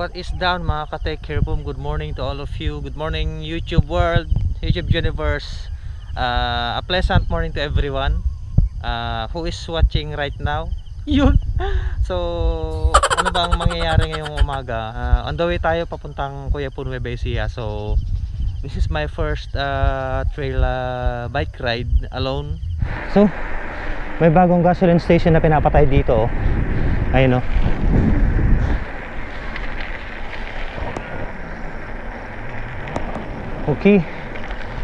What is down mga ka-take care boom? Good morning to all of you. Good morning YouTube world, YouTube universe. Uh, a pleasant morning to everyone uh, who is watching right now. Yun. So, ano bang mangyayari ngayong umaga? Uh, on the way tayo papuntang Kuya Pun Nueva Ecija. So, this is my first uh, trail uh, bike ride alone. So, may bagong gasoline station na pinapatay dito. oh. Ayun oh. Okay.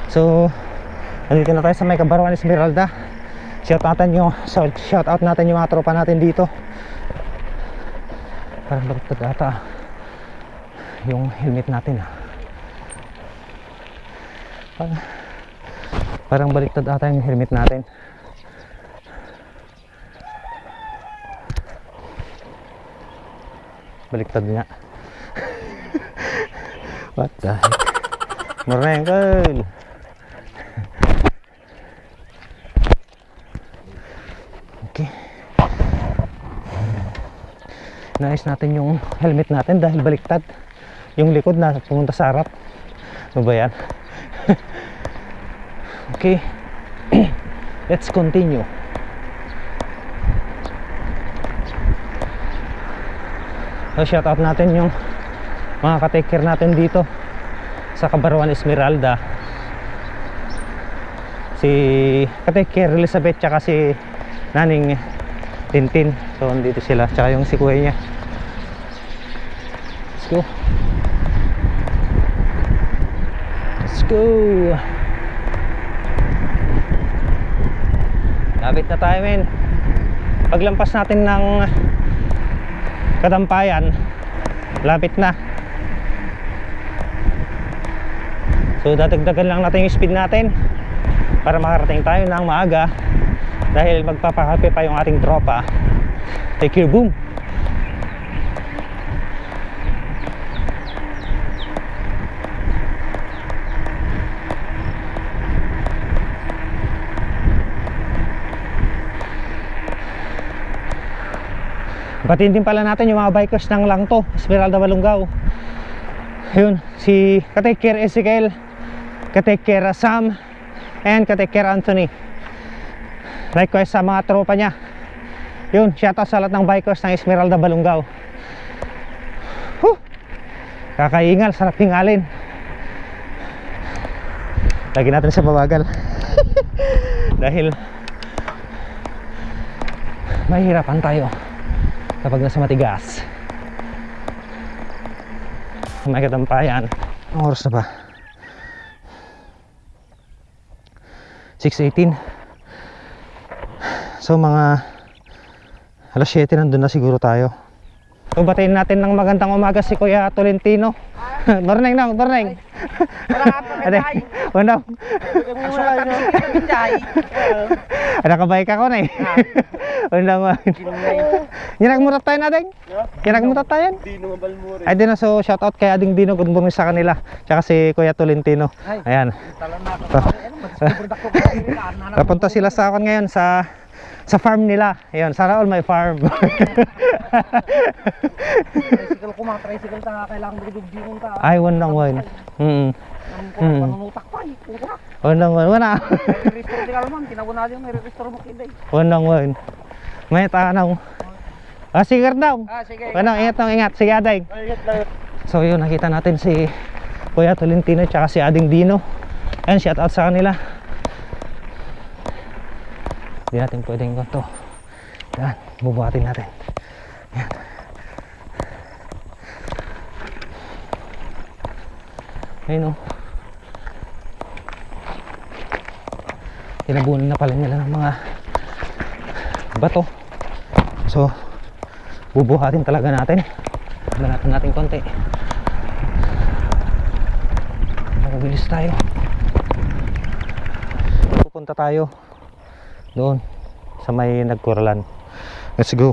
So, nandito na tayo sa may Kabarwan Esmeralda. Shout out natin yung shout out natin yung mga tropa natin dito. Parang baliktad ata yung helmet natin ah. Parang, parang baliktad ata yung helmet natin. Baliktad nga. What the heck? Morning, girl. Okay. Naayos natin yung helmet natin dahil baliktad. Yung likod na pumunta sa harap. Ano ba yan? okay. Let's continue. So, shout out natin yung mga ka-take care natin dito sa Cabarwan Esmeralda. Si ka-take care Elizabeth tsaka si naning Tintin. So dito sila tsaka yung si kuya niya. Let's go. Let's go. Lapit na tayo men. Paglampas natin ng kadampayan lapit na so dadagdagan lang natin yung speed natin para makarating tayo ng maaga dahil magpapakape pa yung ating tropa. Take care boom! Batiin din pala natin yung mga bikers ng Langto, Esmeralda Balungaw. Yun, si Katake Care Ezekiel, Katake Care Sam, and Katake Care Anthony. Likewise sa mga tropa niya. Yun, shoutout sa lahat ng bikers ng Esmeralda Balungaw. Huh! Kakaingal, sarap hingalin. Lagi natin sa babagal. Dahil mahirapan tayo kapag nasa matigas may katampayan ang oras na ba 6.18 so mga alas 7 nandun na siguro tayo so batiin natin ng magandang umaga si Kuya Tolentino morning na morning Ade, unang nakabay ka ko na eh unang yan nagmutat tayo na ding yan nagmutat tayo Di naman balmure. ay din so shout out kay Ading Dino good morning sa kanila tsaka si Kuya Tolentino ayan ako. Ano, nila. Papunta sila sa akin ngayon sa sa farm nila. Ayun, sana all my farm. tricycle ko mga tricycle ta kailangan bigyan ta. Ay, one lang one. Mm. Hmm. panunutak pa. One lang one. Wana. May restore din naman. Tinago na yung may restore mo kinday. One lang one. May tanaw. Ah, sige daw. Ah, sige. Ano, ingat lang, ingat. Sige, Aday. Ayat lang. So, yun, nakita natin si Kuya Tolentino tsaka si Ading Dino. Ayan, shout out sa kanila. Hindi natin pwedeng to. Yan, bubuhatin natin. Yan. Ayun o. Tinabunan na pala nila ng mga bato. So, bubuhatin talaga natin. Banatan natin konti. Mabilis tayo. Pupunta tayo doon sa may nagkuralan. Let's go.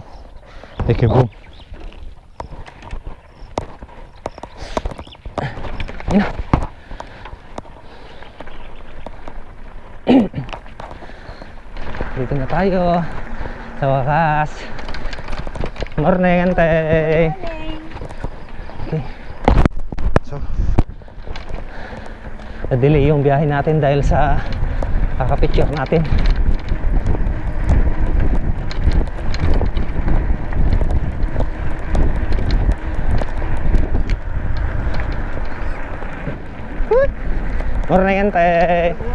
Take care, boom. Ayun. Dito na tayo. Sa wakas. Morning, Ante. Okay. So, na-delay yung biyahe natin dahil sa kakapicture natin. Morning, Ante. Morning, Ante.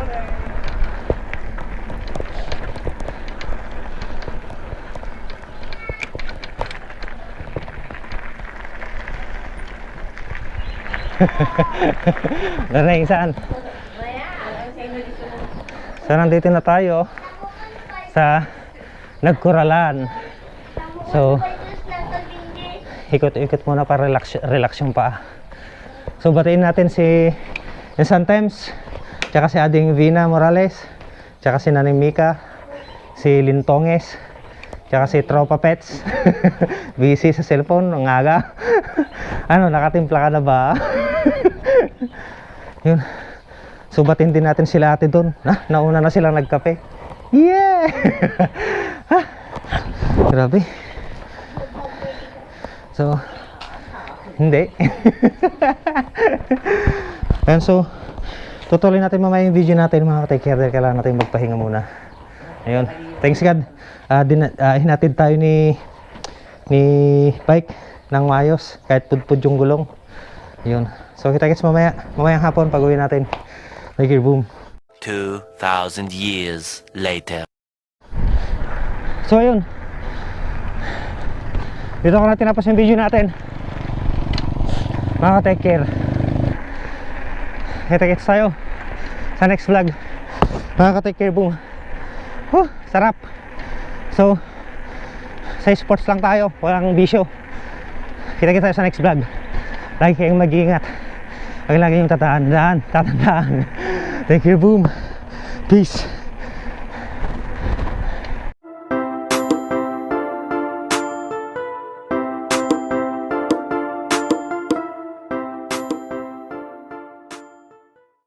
saan? So, nandito na tayo sa Nagkuralan. So, ikot-ikot muna para relax, relax yung paa. So, batiin natin si yung Times, tsaka si Ading Vina Morales, tsaka si Naning Mika, si Lintonges, tsaka si Tropa Pets. Busy sa cellphone, ang aga. ano, nakatimpla ka na ba? Yun. Subatin din natin sila ate doon. Na, nauna na silang nagkape. Yeah! Ha? Grabe. So, hindi. Ayan, so, tutuloy natin mamaya yung video natin mga ka-take care kailangan natin magpahinga muna. Ayun. Thanks God. Ah, din, ah, hinatid tayo ni ni bike ng maayos kahit pudpud yung gulong. Ayun. So, kita kits mamaya. Mamayang hapon pag uwi natin. Thank you, boom. 2,000 years later. So ayun. Dito ko na tinapos yung video natin. Mga take care. Kita-kits tayo sa next vlog. Mga ka-take care boom. Huh, sarap. So, sa sports lang tayo. Walang bisyo. Kita-kits tayo sa next vlog. Lagi kayong mag-iingat. Lagi lagi yung tatandaan. Tatandaan. Take care boom. Peace.